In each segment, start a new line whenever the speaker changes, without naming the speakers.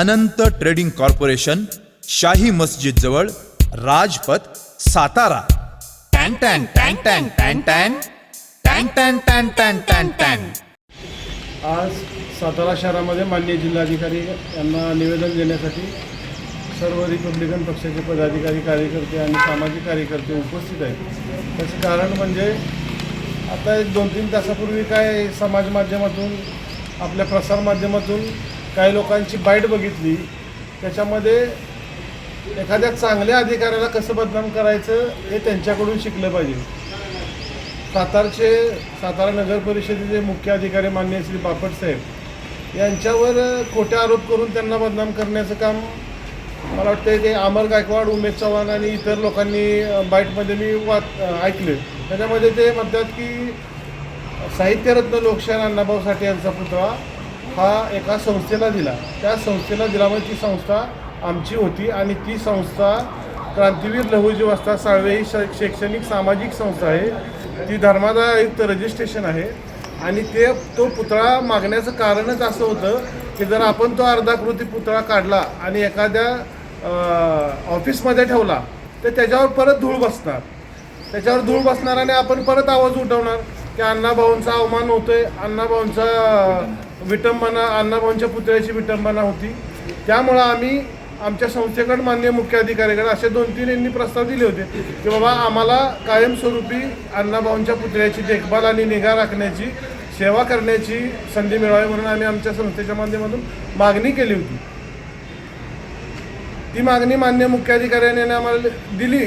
अनंत trading corporation Shahi Masjid जवळ राजपथ सातारा. टॅन टॅन टॅन टॅन टॅन टॅन. टॅन टॅन टॅन टॅन टॅन टॅन.
आज सातारा शहरामध्ये मान्य जिल्हाधिकारी यांना निवेदन देण्यासाठी सर्व रिपब्लिकन पक्षाचे पदाधिकारी कार्यकर्ते आणि सामाजिक कार्यकर्ते उपस्थित आहेत. त्याचं कारण म्हणजे आता एक दोन तीन तासापूर्वी काय समाज माध्यमातून आपल्या प्रसारमाध्यमातून काही लोकांची बाईट बघितली त्याच्यामध्ये एखाद्या चांगल्या अधिकाऱ्याला कसं बदनाम करायचं हे त्यांच्याकडून शिकलं पाहिजे. सातारचे सातारा नगर परिषदेचे मुख्य अधिकारी मान्य श्री बापट साहेब यांच्यावर खोटे आरोप करून त्यांना बदनाम करण्याचं काम मला वाटतं ते अमर गायकवाड उमेश चव्हाण आणि इतर लोकांनी बाईटमध्ये मी वाच ऐकले त्याच्यामध्ये ते म्हणतात की साहित्यरत्न लोकशाहीर अण्णाभाऊ साठे यांचा पुतळा हा एका संस्थेला दिला. त्या संस्थेला दिल्यामुळे ती संस्था आमची होती आणि ती संस्था क्रांतीवीर लहुजी वस्ता साळवे ही शै- शैक्षणिक सामाजिक संस्था आहे. ती धर्मादायुक्त रजिस्ट्रेशन आहे आणि ते तो पुतळा मागण्याचं कारणच असं होतं की जर आपण तो अर्धाकृती पुतळा काढला आणि एखाद्या ऑफिसमध्ये ठेवला तर त्याच्यावर परत धूळ बसणार. त्याच्यावर धूळ बसणार आणि आपण परत आवाज उठवणार की अण्णाभाऊंचा अवमान होतोय अण्णाभाऊंचा विटंबना अण्णाभाऊंच्या पुतळ्याची विटंबना होती. त्यामुळं आम्ही आमच्या संस्थेकडं मान्य मुख्य असे दोन तीन यांनी प्रस्ताव दिले होते की बाबा आम्हाला कायमस्वरूपी अण्णाभाऊंच्या पुतळ्याची देखभाल आणि निगा राखण्याची सेवा करण्याची संधी मिळावी म्हणून आम्ही आमच्या संस्थेच्या माध्यमातून मागणी केली होती. ती मागणी मान्य मुख्याधिकाऱ्याने आम्हाला दिली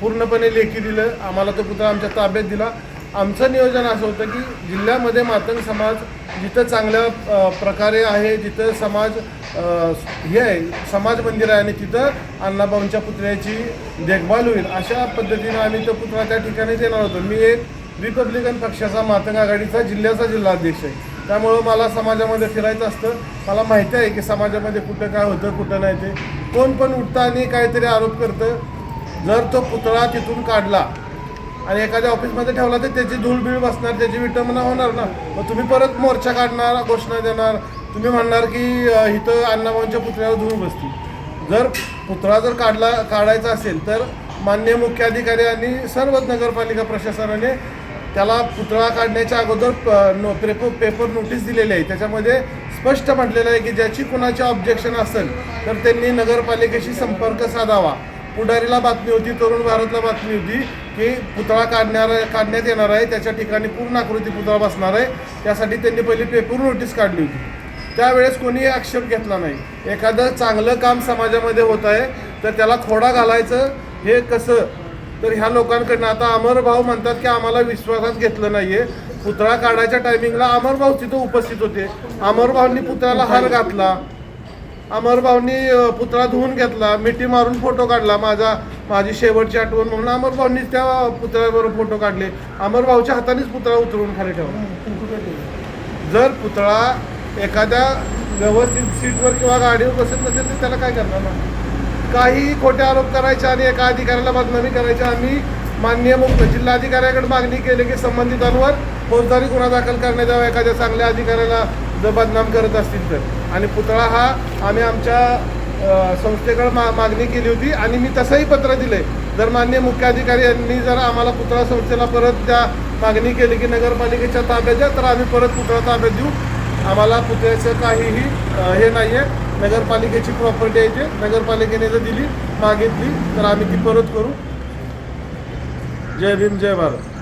पूर्णपणे लेखी दिलं आम्हाला तो पुतळा आमच्या ताब्यात दिला. आमचं नियोजन असं होतं की जिल्ह्यामध्ये मातंग समाज जिथं चांगल्या प्रकारे आहे जिथं समाज हे आहे समाज मंदिर आहे आणि तिथं अण्णाभाऊंच्या पुतळ्याची देखभाल होईल अशा पद्धतीनं आम्ही तो पुतळा त्या ठिकाणी देणार होतो. मी एक रिपब्लिकन पक्षाचा मातंग आघाडीचा जिल्ह्याचा जिल्हाध्यक्ष आहे. त्यामुळं मला समाजामध्ये फिरायचं असतं. मला माहिती आहे की समाजामध्ये कुठं काय होतं कुठं नाही ते. कोण पण उठतं आणि काहीतरी आरोप करतं. जर तो पुतळा तिथून काढला आणि एखाद्या ऑफिसमध्ये ठेवला तर त्याची धूळबीळ बसणार त्याची विटंबना होणार ना. मग तुम्ही परत मोर्चा काढणार घोषणा देणार. तुम्ही म्हणणार की इथं अण्णाभाऊंच्या पुतळ्यावर धूळ बसती. जर पुतळा जर काढला काढायचा असेल तर मान्य मुख्य अधिकारी आणि सर्व नगरपालिका प्रशासनाने त्याला पुतळा काढण्याच्या अगोदर नो पेपर पेपर नोटीस दिलेली आहे. त्याच्यामध्ये स्पष्ट म्हटलेलं आहे की ज्याची कुणाचे ऑब्जेक्शन असेल तर त्यांनी नगरपालिकेशी संपर्क साधावा. पुढारीला बातमी होती तरुण भारतला बातमी होती. की पुतळा काढणार काढण्यात येणार आहे त्याच्या ठिकाणी पूर्ण आकृती पुतळा बसणार आहे. त्यासाठी त्यांनी पहिली पेपर नोटीस काढली होती. त्यावेळेस कोणी आक्षेप घेतला नाही. एखादं चांगलं काम समाजामध्ये होत आहे तर त्याला खोडा घालायचं हे कसं? तर ह्या लोकांकडनं आता अमर भाऊ म्हणतात की आम्हाला विश्वासात घेतलं नाही आहे पुतळा काढायच्या टायमिंगला अमर भाऊ तिथं उपस्थित होते. अमर भाऊंनी पुतळ्याला हार घातला. अमर भाऊंनी पुतळा धुवून घेतला मिठी मारून फोटो काढला माझा माझी शेवटची आठवण म्हणून अमर भाऊंनी त्या पुतळ्याबरोबर फोटो काढले. अमर भाऊच्या हातानेच पुतळा उतरवून खाली ठेवला. जर पुतळा एखाद्या व्यवस्थित सीटवर किंवा गाडीवर बसत नसेल तर त्याला काय करणार ना? काही खोटे आरोप करायचे आणि एका अधिकाऱ्याला बदनामी करायची. आम्ही माननीय मुख्य जिल्हाधिकाऱ्याकडे मागणी केली की संबंधितांवर फौजदारी गुन्हा दाखल करण्यात यावा. एखाद्या चांगल्या अधिकाऱ्याला जर बदनाम करत असतील तर. आणि पुतळा हा आम्ही आमच्या संस्थेकडे मा मागणी केली होती आणि मी तसंही पत्र दिले जर मान्य मुख्याधिकारी यांनी जर आम्हाला पुतळा संस्थेला परत त्या मागणी केली की नगरपालिकेच्या ताब्यात द्या तर आम्ही परत पुतळा ताब्यात देऊ. आम्हाला पुतळ्याचं काहीही हे नाही आहे नगरपालिकेची प्रॉपर्टी आहे ते नगरपालिकेने जर दिली मागितली तर आम्ही ती परत करू. जय भीम जय भारत.